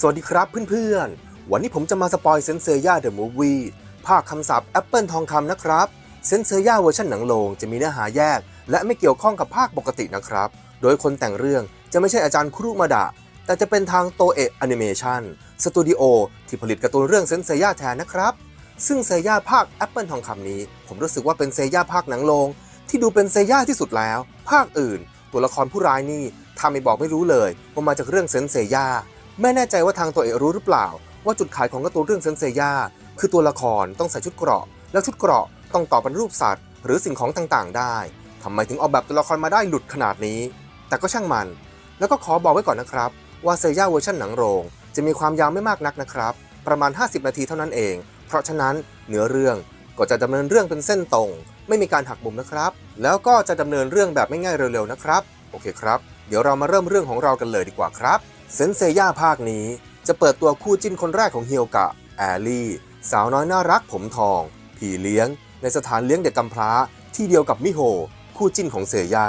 สวัสดีครับเพื่อนๆ วันนี้ผมจะมาสปอยเซนเซย่าเดอะมูฟวี่ภาคคำศัพท์แอปเปิลทองคำนะครับ เซนเซย่าเวอร์ชันหนังโรงจะมีเนื้อหาแยก และไม่เกี่ยวข้องกับภาคปกตินะครับ โดยคนแต่งเรื่องจะไม่ใช่อาจารย์ครุมาดะ แต่จะเป็นทางโตเอะแอนิเมชันสตูดิโอที่ผลิตการ์ตูนเรื่องเซนเซย่าแทนนะครับ ซึ่งเซย่าภาคแอปเปิลทองคำนี้ ผมรู้สึกว่าเป็นเซย่าภาคหนังโรงที่ดูเป็นเซย่าที่สุดแล้ว ภาคอื่น ตัวละครผู้ร้ายนี่ถ้าไม่บอกไม่รู้เลยว่ามาจากเรื่องเซนเซย่า ไม่แน่ใจว่าทางตัวเอกรู้หรือเปล่า ว่าจุดขายของการ์ตูนเรื่องเซนเซย่าคือตัวละครต้องใส่ชุดเกราะ แล้วชุดเกราะต้องต่อเป็นรูปสัตว์ หรือสิ่งของต่างๆ ได้ทำไมถึงออกแบบตัวละครมาได้หลุดขนาดนี้ แต่ก็ช่างมัน แล้วก็ขอบอกไว้ก่อนนะครับ ว่าเซย่าเวอร์ชันหนังโรง จะมีความยาวไม่มากนักนะครับ ประมาณ 50 นาทีเท่านั้นเอง เพราะฉะนั้นเนื้อเรื่องก็จะดำเนินเรื่องเป็นเส้นตรง ไม่มีการหักมุมนะครับ แล้วก็จะดำเนินเรื่องแบบไม่ง่ายเร็วๆนะครับ โอเคครับ เดี๋ยวเรามาเริ่มเรื่องของเรากันเลยดีกว่าครับ เซนเซย่าภาคนี้จะเปิดตัวคู่จิ้นคนแรกของเฮียวกะ แอลลี่ สาวน้อยน่ารักผมทอง ผีเลี้ยง ในสถานเลี้ยงเด็กกำพร้า ที่เดียวกับมิโฮ คู่จิ้นของเซย่า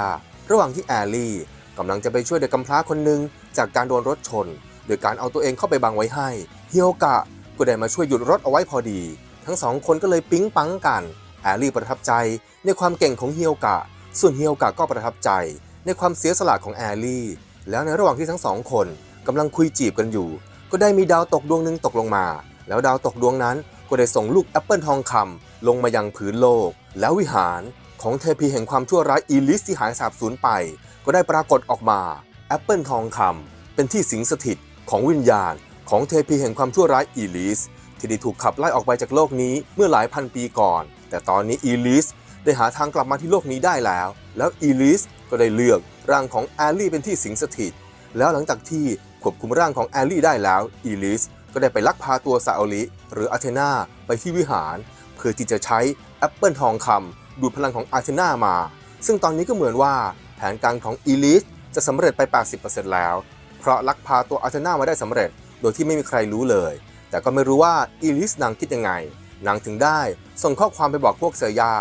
ระหว่างที่แอลลี่กำลังจะไปช่วยเด็กกำพร้าคนหนึ่งจากการโดนรถชน โดยการเอาตัวเองเข้าไปบังไว้ให้ เฮียวกะก็ได้มาช่วยหยุดรถเอาไว้พอดี ทั้งสองคนก็เลยปิ๊งปังกัน แอลลี่ประทับใจในความเก่งของเฮียวกะ ส่วนเฮียวกะก็ประทับใจ ในความเสียสละของแอลลี่ แล้วในระหว่างที่ทั้งสองคน กำลังคุยจีบกันอยู่ ก็ได้มีดาวตกดวงหนึ่งตกลงมา แล้วดาวตกดวงนั้นก็ได้ส่งลูกแอปเปิลทองคำลงมายังผืนโลก แล้ววิหารของเทพีแห่งความชั่วร้ายอีลิสที่หายสาบสูญไป ก็ได้ปรากฏออกมาแอปเปิลทองคำเป็นที่สิงสถิตของวิญญาณ ของเทพีแห่งความชั่วร้ายอีลิสที่ได้ถูกขับไล่ออกไปจากโลกนี้เมื่อหลายพันปีก่อน แต่ตอนนี้อีลิสได้หาทางกลับมาที่โลกนี้ได้แล้ว แล้วอีลิสก็ได้เลือกร่างของแอลลี่เป็นที่สิงสถิต แล้วหลังจากที่ ควบคุมร่างของแอลลี่ได้แล้ว อีลิสก็ได้ไปลักพาตัวซาอลิหรืออาเทนาไปที่วิหาร เพื่อที่จะใช้แอปเปิลทองคำดูดพลังของอาเทนามา ซึ่งตอนนี้ก็เหมือนว่าแผนการของอีลิสจะสำเร็จไป 80%แล้ว เพราะลักพาตัวอาเทนามาได้สำเร็จ โดยที่ไม่มีใครรู้เลย แต่ก็ไม่รู้ว่าอีลิสนางคิดยังไงนางถึงได้ส่งข้อความไปบอกพวกเซย่า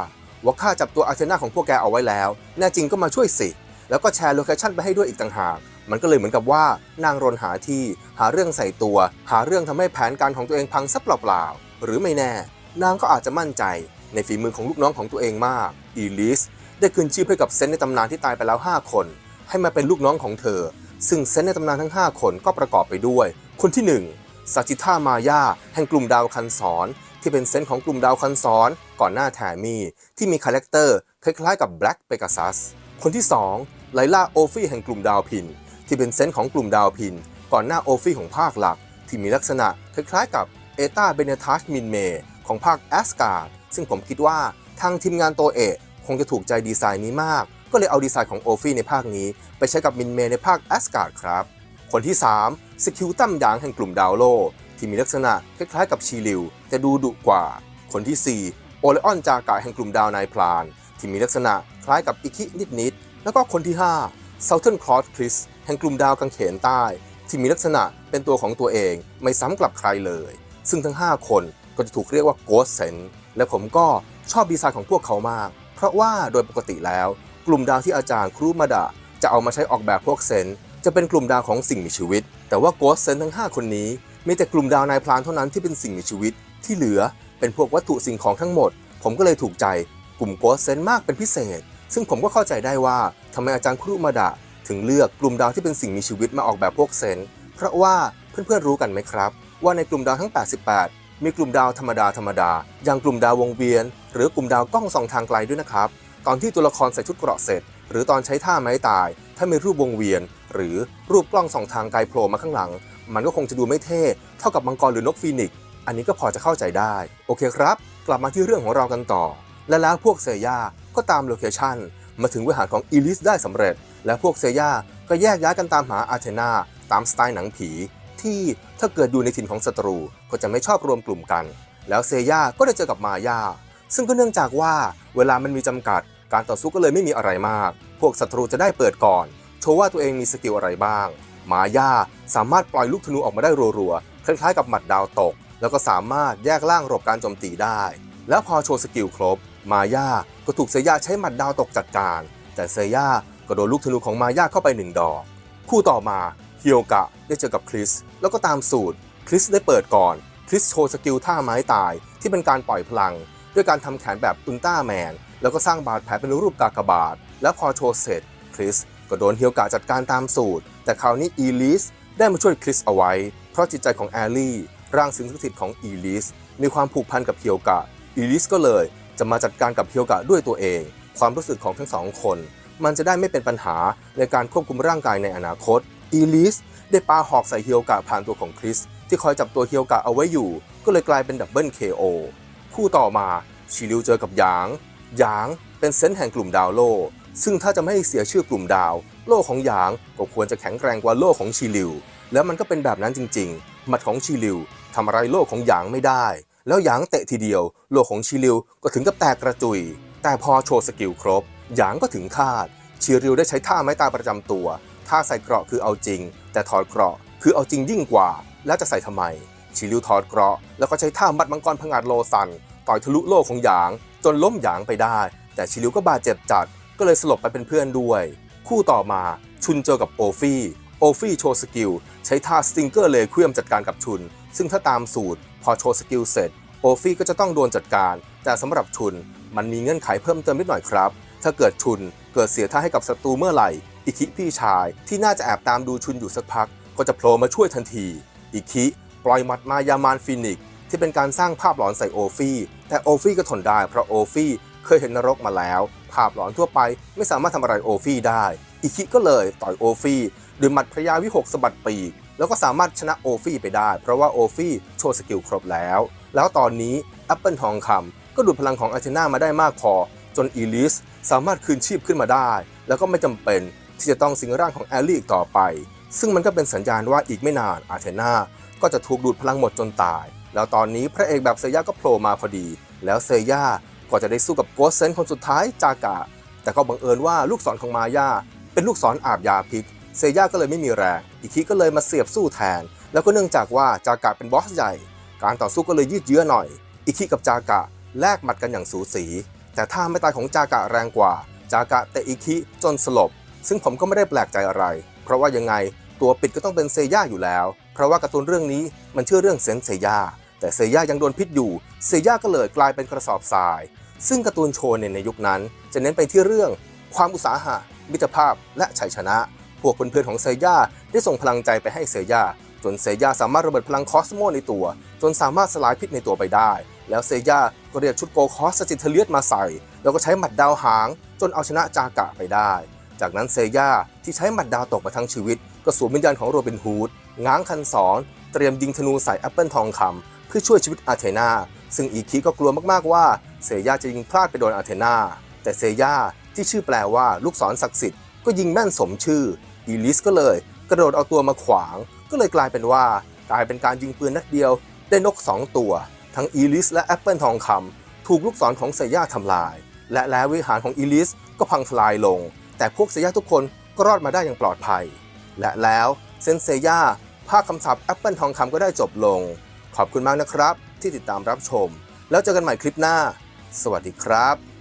ว่าข้าจับตัวอาเทนาของพวกแกเอาไว้แล้ว แน่จริงก็มาช่วยสิ แล้วก็แชร์โลเคชั่นไปให้ด้วยอีกต่างหาก มันก็เลยเหมือนกับว่านางรนหาที่หาเรื่องใส่ตัว หาเรื่องทำให้แผนการของตัวเองพังซะเปล่าๆหรือไม่แน่ นางก็อาจจะมั่นใจ ในฝีมือของลูกน้องของตัวเองมากอีลิสได้คืนชีพให้กับเซนในตำนานที่ตายไปแล้ว 5 คน ให้มาเป็นลูกน้องของเธอ ซึ่งเซนในตำนานทั้ง 5 คนก็ประกอบไปด้วย คนที่1ซาจิท่ามายาแห่งกลุ่มดาวคันศรที่เป็นเซนของกลุ่มดาวคันศรก่อนหน้าแทมี่ที่มีคาแรคเตอร์คล้ายๆกับแบล็กเปกัสซัสคนที่2ไลล่าโอฟี่แห่งกลุ่มดาวพิน ที่เป็นเซนของกลุ่มดาวพิน ก่อนหน้าโอฟี่ของภาคหลัก ที่มีลักษณะคล้ายๆกับเอตาเบเนทัชมินเมของภาคแอสการ์ดซึ่งผมคิดว่าทางทีมงานโตเอะคงจะถูกใจดีไซน์นี้มาก ก็เลยเอาดีไซน์ของโอฟี่ในภาคนี้ ไปใช้กับมินเมในภาคแอสการ์ดครับ คนที่ 3 สกิลตั้มหยางแห่งกลุ่มดาวโล ที่มีลักษณะคล้ายๆกับชีลิวแต่ดูดุกว่า คนที่ 4 โอเลออนจากะแห่งกลุ่มดาวนายพลาน ที่มีลักษณะคล้ายกับอิคินิดๆแล้วก็คนที่5 Southern Cross Chris แห่งกลุ่มดาวกังเขนใต้ ที่มีลักษณะเป็นตัวของตัวเองไม่ซ้ำกลับใครเลย ซึ่งทั้ง 5 คนก็จะถูกเรียกว่า Ghost Sense และผมก็ชอบดีไซน์ของพวกเขามาก เพราะว่าโดยปกติแล้ว กลุ่มดาวที่อาจารย์ครูมาดะจะเอามาใช้ออกแบบพวกเซนจะเป็นกลุ่มดาวของสิ่งมีชีวิต แต่ว่า Ghost Sense ทั้ง 5 คนนี้มีแต่กลุ่มดาวนายพลานเท่านั้นที่เป็นสิ่งมีชีวิต ที่เหลือเป็นพวกวัตถุสิ่งของทั้งหมด ผมก็เลยถูกใจกลุ่ม Ghost Sense มากเป็นพิเศษ ซึ่งผมก็เข้าใจได้ว่าทำไมอาจารย์ครูมาดะ ถึงเลือกกลุ่มดาวที่เป็นสิ่งมีชีวิตมาออกแบบพวกเซนเพราะว่าเพื่อนๆรู้กันไหมครับ ว่าในกลุ่มดาวทั้ง 88 มีกลุ่มดาวธรรมดาธรรมดา อย่างกลุ่มดาววงเวียน หรือกลุ่มดาวกล้องส่องทางไกลด้วยนะครับ ตอนที่ตัวละครใส่ชุดเกราะเสร็จ หรือตอนใช้ท่าไม้ตาย ถ้ามีรูปวงเวียน หรือรูปกล้องส่องทางไกลโผล่มาข้างหลัง มันก็คงจะดูไม่เท่เท่ากับมังกรหรือนกฟีนิกซ์อันนี้ก็พอจะเข้าใจได้ โอเคครับ กลับมาที่เรื่องของเรากันต่อ และแล้วพวกเซย่าก็ตามโลเคชั่นมาถึงวิหารของอีลิสได้สำเร็จ และพวกเซย่าก็แยกย้ายกันตามหาอาเทนาตามสไตล์หนังผี ที่ถ้าเกิดอยู่ในถิ่นของศัตรูก็จะไม่ชอบรวมกลุ่มกัน แล้วเซย่าก็ได้เจอกับมาย่าซึ่งก็เนื่องจากว่าเวลามันมีจำกัด การต่อสู้ก็เลยไม่มีอะไรมาก พวกศัตรูจะได้เปิดก่อน โชว์ว่าตัวเองมีสกิลอะไรบ้าง มาย่าสามารถปล่อยลูกธนูออกมาได้รัวๆ คล้ายๆ กับหมัดดาวตก แล้วก็สามารถแยกล่างหลบการโจมตีได้ แล้วพอโชว์สกิลครบ มาย่าก็ถูกเซย่าใช้หมัดดาวตกจัดการ แต่เซย่า ก็โดนลูกธนูของมายาเข้าไปหนึ่งดอก คู่ต่อมาฮิโอกะได้เจอกับคริส แล้วก็ตามสูตร คริสได้เปิดก่อน คริสโชว์สกิลท่าไม้ตาย ที่เป็นการปล่อยพลัง ด้วยการทำแขนแบบอุลตร้าแมน แล้วก็สร้างบาดแผลเป็นรูปกากบาท แล้วพอโชว์เสร็จ คริสก็โดนฮิโอกะจัดการตามสูตร แต่คราวนี้อีลิสได้มาช่วยคริสเอาไว้ เพราะจิตใจของแอลลี่ร่างสิงสถิตของอีลิสมีความผูกพันกับฮิโอกะอีลิสก็เลยจะมาจัดการกับฮิโอกะด้วยตัวเอง ความรู้สึกของทั้งสองคน มันจะได้ไม่เป็นปัญหาในการควบคุมร่างกายในอนาคต อีลิสได้ปาหอกใส่เฮิโอกะผ่านตัวของคริส ที่คอยจับตัวเฮิโอกะเอาไว้อยู่ ก็เลยกลายเป็นดับเบิล KO คู่ต่อมาชิริวเจอกับหยาง หยางเป็นเซนส์แห่งกลุ่มดาวโล ซึ่งถ้าจะไม่ให้เสียชื่อกลุ่มดาว โลของหยางก็ควรจะแข็งแกร่งกว่าโลของชิริว แล้วมันก็เป็นแบบนั้นจริงๆ หมัดของชิริวทำอะไรโลของหยางไม่ได้ แล้วหยางเตะทีเดียว โลของชิริวก็ถึงกับแตกกระจุย แต่พอโชว์สกิลครบ หยางก็ถึงคาดชิริวได้ใช้ท่าไม้ตายประจำตัว ท่าใส่เกราะคือเอาจริง แต่ถอดเกราะคือเอาจริงยิ่งกว่า แล้วจะใส่ทำไมชิริวถอดเกราะแล้วก็ใช้ท่ามัดมังกรผงาดโลซัน ต่อยทะลุโลของหยาง จนล้มหยางไปได้ แต่ชิริวก็บาดเจ็บจัด ก็เลยสลบไปเป็นเพื่อนด้วย คู่ต่อมาชุนเจอกับโอฟี่โอฟี่โชว์สกิลใช้ท่าสติงเกอร์เลยเคลื่อมจัดการกับชุน ซึ่งถ้าตามสูตร พอโชว์สกิลเสร็จโอฟี่ก็จะต้องโดนจัดการ แต่สำหรับชุนมันมีเงื่อนไขเพิ่มเติมนิดหน่อยครับ ถ้าเกิดชุนเกิดเสียท่าให้กับศัตรูเมื่อไหร่ อิคิพี่ชายที่น่าจะแอบตามดูชุนอยู่สักพัก ก็จะโผล่มาช่วยทันที อิคิปล่อยหมัดมายามานฟินิกซ์ที่เป็นการสร้างภาพหลอนใส่โอฟี่แต่โอฟี่ก็ทนได้เพราะโอฟี่เคยเห็นนรกมาแล้ว ภาพหลอนทั่วไปไม่สามารถทำอะไรโอฟี่ได้ อิคิก็เลยต่อยโอฟี่ด้วยหมัดพระยาวิหกสะบัดปีกแล้วก็สามารถชนะโอฟี่ไปได้ เพราะว่าโอฟี่โชว์สกิลครบแล้ว แล้วตอนนี้แอปเปิลทองคำก็ดูดพลังของอาเทนามาได้มากพอ จนอีลิส สามารถคืนชีพขึ้นมาได้ แล้วก็ไม่จำเป็นที่จะต้องสิงร่างของแอลลี่อีกต่อไป ซึ่งมันก็เป็นสัญญาณว่าอีกไม่นานอาเทนาก็จะถูกดูดพลังหมดจนตาย แล้วตอนนี้พระเอกแบบเซย่าก็โผล่มาพอดี แล้วเซย่าก็จะได้สู้กับโกสเซนคนสุดท้ายจากะ แต่ก็บังเอิญว่าลูกศรของมายาเป็นลูกศรอาบยาพิษเซย่าก็เลยไม่มีแรงอิคิก็เลยมาเสียบสู้แทน แล้วก็เนื่องจากว่าจากะเป็นบอสใหญ่ การต่อสู้ก็เลยยืดเยื้อหน่อยอิคิกับจากะแลกหมัดกันอย่างสูสี แต่ท่าไม่ตายของจากะแรงกว่า จากะเตะอิคิจนสลบ ซึ่งผมก็ไม่ได้แปลกใจอะไร เพราะว่ายังไงตัวปิดก็ต้องเป็นเซย่าอยู่แล้ว เพราะว่าการ์ตูนเรื่องนี้มันชื่อเรื่องเซนเซย่าแต่เซย่ายังโดนพิษอยู่ เซย่าก็เลยกลายเป็นกระสอบทราย ซึ่งการ์ตูนโชว์ในในยุคนั้น จะเน้นไปที่เรื่อง ความอุตสาหะ มิตรภาพ และชัยชนะ พวกเพื่อนๆของเซย่าได้ส่งพลังใจไปให้เซย่าจนเซย่าสามารถระเบิดพลังคอสโมในตัว จนสามารถสลายพิษในตัวไปได้ แล้วเซย่าก็เรียกชุดโกคอสจิตเทเลียสมาใส่ แล้วก็ใช้หมัดดาวหาง จนเอาชนะจากะไปได้ จากนั้นเซย่าที่ใช้หมัดดาวตกมาทั้งชีวิต ก็สวมวิญญาณของโรบินฮูดง้างคันศรเตรียมยิงธนูใส่แอปเปิลทองคำเพื่อช่วยชีวิตอาเทนา ซึ่งอีคิก็กลัวมากๆว่าเซย่าจะยิงพลาดไปโดนอาเทนาแต่เซย่าที่ชื่อแปลว่าลูกศรศักดิ์สิทธิ์ก็ยิงแม่นสมชื่ออีลิสก็เลย กระโดดเอาตัวมาขวาง ก็เลยกลายเป็นว่ากลายเป็นการยิงปืนนัดเดียวได้นก 2 ตัว ทั้งอีลิสและแอปเปิลทองคำถูกลูกศรของเซย่าทำลาย และแล้ววิหารของอีลิสก็พังทลายลง แต่พวกเซย่าทุกคนก็รอดมาได้อย่างปลอดภัย และแล้วเซนเซย่าภาคคำศัพท์แอปเปิลทองคำก็ได้จบลง ขอบคุณมากนะครับ ที่ติดตามรับชม แล้วเจอกันใหม่คลิปหน้า สวัสดีครับ